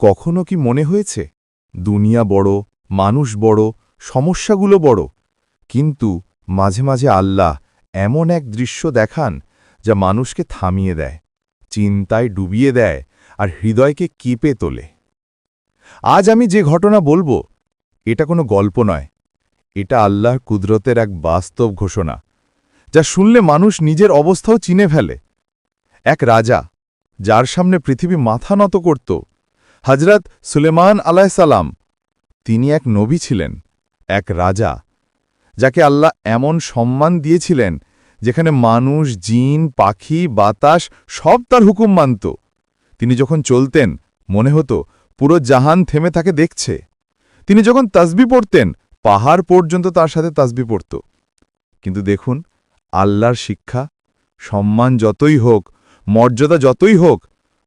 কখনো কি মনে হয়েছে? দুনিয়া বড়, মানুষ বড়, সমস্যাগুলো বড়। কিন্তু মাঝে মাঝে আল্লাহ এমন এক দৃশ্য দেখান যা মানুষকে থামিয়ে দেয়, চিন্তায় ডুবিয়ে দেয় আর হৃদয়কে কেঁপে তোলে। আজ আমি যে ঘটনা বলব, এটা কোনো গল্প নয়। এটা আল্লাহর কুদরতের এক বাস্তব ঘোষণা, যা শুনলে মানুষ নিজের অবস্থাও চিনে ফেলে। এক রাজা, যার সামনে পৃথিবী মাথা নত করত হজরত সুলেমান আলাইসালাম তিনি এক নবী ছিলেন, এক রাজা, যাকে আল্লাহ এমন সম্মান দিয়েছিলেন যেখানে মানুষ, জিন, পাখি, বাতাস সব তার হুকুম মানত। তিনি যখন চলতেন, মনে হতো পুরো জাহান থেমে তাকে দেখছে। তিনি যখন তাসবি পড়তেন, পাহাড় পর্যন্ত তার সাথে তাসবি পড়ত। কিন্তু দেখুন, আল্লাহর শিক্ষা, সম্মান যতই হোক, মর্যাদা যতই হোক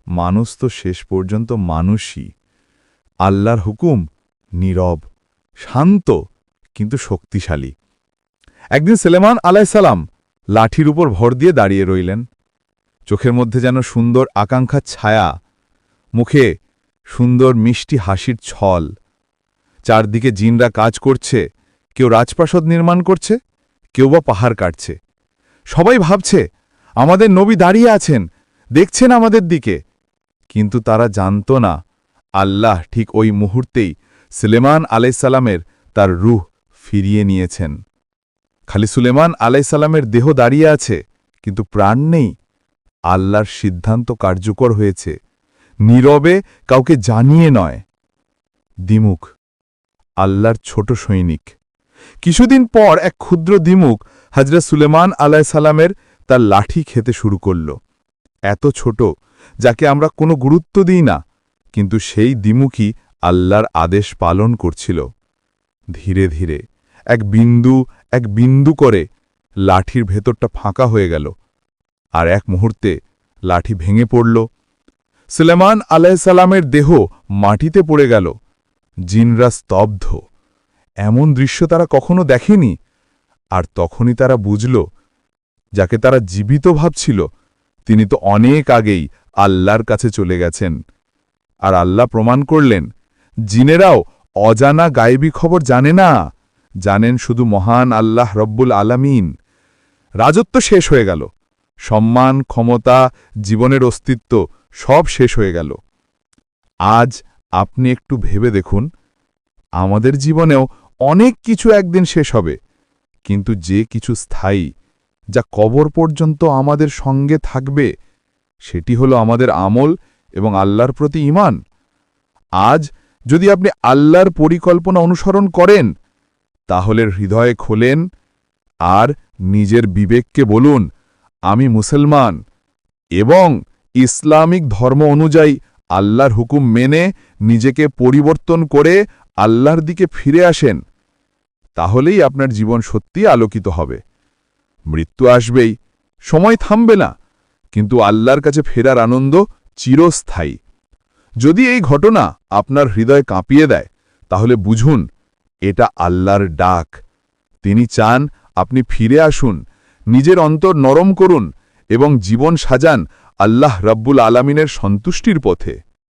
মানুষ তো শেষ পর্যন্ত মানুষই। আল্লাহর হুকুম নীরব, শান্ত, কিন্তু শক্তিশালী। একদিন সেলেমান আলাইসালাম লাঠির উপর ভর দিয়ে দাঁড়িয়ে রইলেন। চোখের মধ্যে যেন সুন্দর আকাঙ্ক্ষার ছায়া, মুখে সুন্দর মিষ্টি হাসির ছল। চারদিকে জিনরা কাজ করছে, কেউ রাজপ্রাসাদ নির্মাণ করছে, কেউ বা পাহাড় কাটছে। সবাই ভাবছে, আমাদের নবী দাঁড়িয়ে আছেন, দেখছেন আমাদের দিকে। কিন্তু তারা জানত না। আল্লাহ ঠিক ওই মুহূর্তেই সুলেমান আলাইসাল্লামের তার রুহ ফিরিয়ে নিয়েছেন। খালি সুলেমান আলাইসাল্লামের দেহ দাঁড়িয়ে আছে, কিন্তু প্রাণ নেই। আল্লাহর সিদ্ধান্ত কার্যকর হয়েছে। নীরবে কাউকে জানিয়ে নয়। দিমুখ আল্লাহর ছোট সৈনিক। কিছুদিন পর এক ক্ষুদ্র দিমুখ হজরত সুলেমান আলাইসাল্লামের তার লাঠি খেতে শুরু করল। এত ছোট যাকে আমরা কোনো গুরুত্ব দিই না। কিন্তু সেই দিমুখই আল্লাহর আদেশ পালন করছিল। ধীরে ধীরে এক বিন্দু এক বিন্দু করে লাঠির ভেতরটা ফাঁকা হয়ে গেল। আর এক মুহূর্তে লাঠি ভেঙে পড়ল। সুলেমান আলাইসাল্লামের দেহ মাটিতে পড়ে গেল। জিনরা স্তব্ধ। এমন দৃশ্য তারা কখনো দেখেনি। আর তখনই তারা বুঝল, যাকে তারা জীবিত ভাবছিল, তিনি তো অনেক আগেই আল্লাহর কাছে চলে গেছেন। আর আল্লাহ প্রমাণ করলেন, জিনেরাও অজানা গায়েবী খবর জানে না। জানেন শুধু মহান আল্লাহ রব্বুল আলামিন। রাজত্ব শেষ হয়ে গেল। সম্মান, ক্ষমতা, জীবনের অস্তিত্ব সব শেষ হয়ে গেল। আজ আপনি একটু ভেবে দেখুন, আমাদের জীবনেও অনেক কিছু একদিন শেষ হবে। কিন্তু যে কিছু স্থায়ী, যা কবর পর্যন্ত আমাদের সঙ্গে থাকবে সেটি হলো আমাদের আমল এবং আল্লাহর প্রতি ইমান আজ যদি আপনি আল্লাহর পরিকল্পনা অনুসরণ করেন, তাহলে হৃদয়ে খোলেন আর নিজের বিবেককে বলুন, আমি মুসলমান এবং ইসলামিক ধর্ম অনুযায়ী আল্লাহর হুকুম মেনে নিজেকে পরিবর্তন করে আল্লাহর দিকে ফিরে আসেন, তাহলেই আপনার জীবন সত্যি আলোকিত হবে। মৃত্যু আসবেই, সময় থামবে না। কিন্তু আল্লাহর কাছে ফেরার আনন্দ চিরস্থায়ী। যদি এই ঘটনা আপনার হৃদয় কাঁপিয়ে দেয়, তাহলে বুঝুন, এটা আল্লাহর ডাক। তিনি চান আপনি ফিরে আসুন, নিজের অন্তর নরম করুন এবং জীবন সাজান আল্লাহ রব্বুল আলামিনের সন্তুষ্টির পথে।